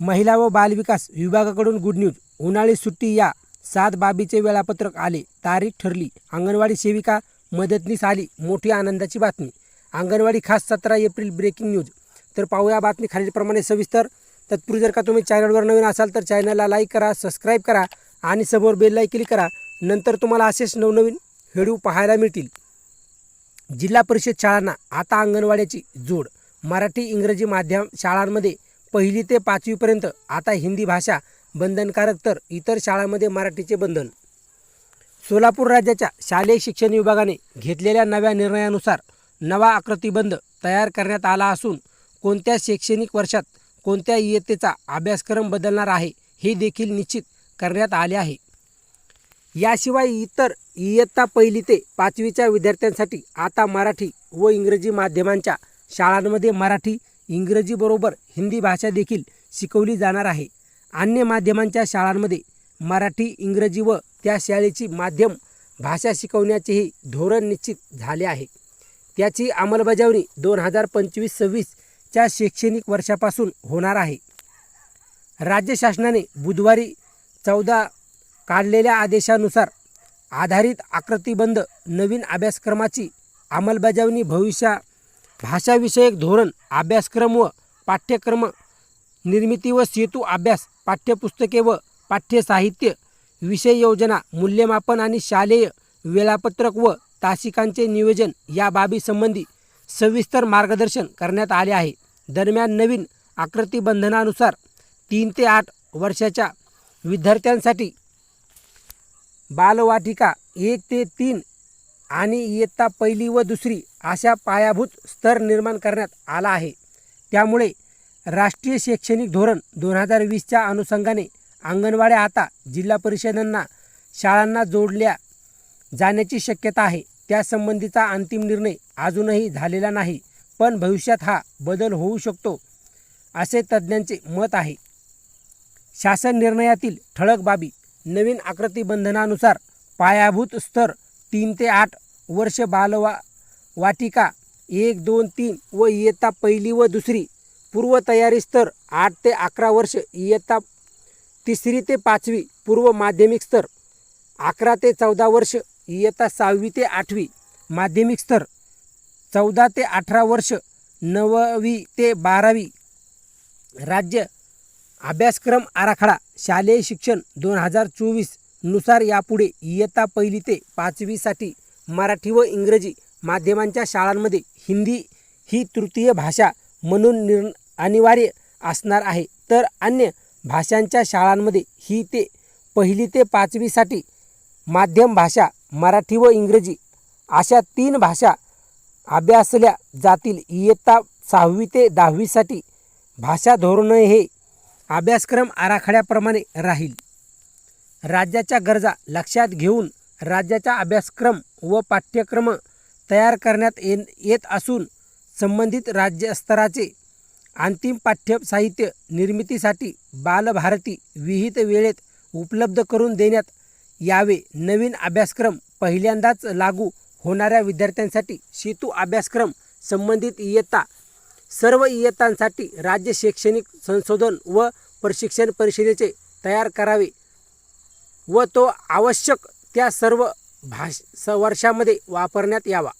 महिला व बालविकास विभागाकडून गुड न्यूज उन्हाळी सुट्टी या. सात बाबीचे वेळापत्रक आले. तारीख ठरली. अंगणवाडी सेविका मदतनीस आली. मोठी आनंदाची बातमी. अंगणवाडी खास सतरा एप्रिल ब्रेकिंग न्यूज तर पाहूया बातमी खालीलप्रमाणे सविस्तर. तत्पूर्वी जर का तुम्ही चॅनलवर नवीन असाल तर चॅनलला लाईक करा सबस्क्राईब करा आणि समोर बेलला क्लिक करा. नंतर तुम्हाला असेच नवनवीन व्हिडिओ पाहायला मिळतील. जिल्हा परिषद शाळांना आता अंगणवाड्याची जोड. मराठी इंग्रजी माध्यम शाळांमध्ये पहिली ते पाचवीपर्यंत आता हिंदी भाषा बंधनकारक तर इतर शाळांमध्ये मराठीचे बंधन. सोलापूर राज्याच्या शालेय शिक्षण विभागाने घेतलेल्या नव्या निर्णयानुसार नवा आकृतीबंध तयार करण्यात आला असून कोणत्या शैक्षणिक वर्षात कोणत्या इयत्तेचा अभ्यासक्रम बदलणार आहे हे देखील निश्चित करण्यात आले आहे. याशिवाय इतर इयत्ता पहिली ते पाचवीच्या विद्यार्थ्यांसाठी आता मराठी व इंग्रजी माध्यमांच्या शाळांमध्ये मराठी इंग्रजीबरोबर हिंदी भाषा देखील शिकवली जाणार आहे. अन्य माध्यमांच्या शाळांमध्ये मराठी इंग्रजी व त्या शाळेची माध्यम भाषा शिकवण्याचेही धोरण निश्चित झाले आहे. त्याची अंमलबजावणी दोन हजार पंचवीस सव्वीसच्या शैक्षणिक वर्षापासून होणार आहे. राज्य शासनाने बुधवारी चौदा काढलेल्या आदेशानुसार आधारित आकृतीबंध नवीन अभ्यासक्रमाची अंमलबजावणी भविष्या भाषाविषयक धोरण अभ्यासक्रम व पाठ्यक्रम निर्मिती व सेतू अभ्यास पाठ्यपुस्तके व पाठ्यसाहित्य विषय योजना मूल्यमापन आणि शालेय वेळापत्रक व तासिकांचे नियोजन या बाबीसंबंधी सविस्तर मार्गदर्शन करण्यात आले आहे. दरम्यान नवीन आकृतीबंधनानुसार तीन ते आठ वर्षाच्या विद्यार्थ्यांसाठी बालवाटिका एक ते तीन आणि इयत्ता पहिली व दुसरी अशा पायाभूत स्तर निर्माण करण्यात आला आहे. त्यामुळे राष्ट्रीय शैक्षणिक धोरण दोन हजार वीसच्या अनुषंगाने अंगणवाड्या आता जिल्हा परिषदांना शाळांना जोडल्या जाण्याची शक्यता आहे. त्यासंबंधीचा अंतिम निर्णय अजूनही झालेला नाही पण भविष्यात हा बदल होऊ शकतो असे तज्ज्ञांचे मत आहे. शासन निर्णयातील ठळक बाबी नवीन आकृतीबंधनानुसार पायाभूत स्तर तीन ते आठ वर्ष बालवा वाटिका एक दोन तीन व इयत्ता पहिली व दुसरी पूर्वतयारी स्तर आठ ते अकरा वर्ष इयत्ता तिसरी ते पाचवी पूर्व माध्यमिक स्तर अकरा ते चौदा वर्ष इयत्ता सहावी ते आठवी माध्यमिक स्तर चौदा ते अठरा वर्ष नववी ते बारावी राज्य अभ्यासक्रम आराखडा शालेय शिक्षण दोन हजार चोवीसनुसार यापुढे इयत्ता पहिली ते पाचवीसाठी मराठी व इंग्रजी माध्यमांच्या शाळांमध्ये हिंदी ही तृतीय भाषा म्हणून निर् अनिवार्य असणार आहे. तर अन्य भाषांच्या शाळांमध्ये ही ते पहिली ते पाचवीसाठी माध्यम भाषा मराठी व इंग्रजी अशा तीन भाषा अभ्यासल्या जातील. इयत्ता सहावी ते दहावीसाठी भाषा धोरण हे अभ्यासक्रम आराखड्याप्रमाणे राहील. राज्याच्या गरजा लक्षात घेऊन राज्याचा अभ्यासक्रम व पाठ्यक्रम तयार करण्यात ये येत असून संबंधित राज्यस्तराचे अंतिम पाठ्य साहित्य निर्मितीसाठी बालभारती विहित वेळेत उपलब्ध करून देण्यात यावे. नवीन अभ्यासक्रम पहिल्यांदाच लागू होणाऱ्या विद्यार्थ्यांसाठी सेतू अभ्यासक्रम संबंधित इयत्ता सर्व इयत्तांसाठी राज्य शैक्षणिक संशोधन व प्रशिक्षण परिषदेचे तयार करावे व तो आवश्यक त्या सर्व भाष स वर्षामध्ये वापरण्यात यावा.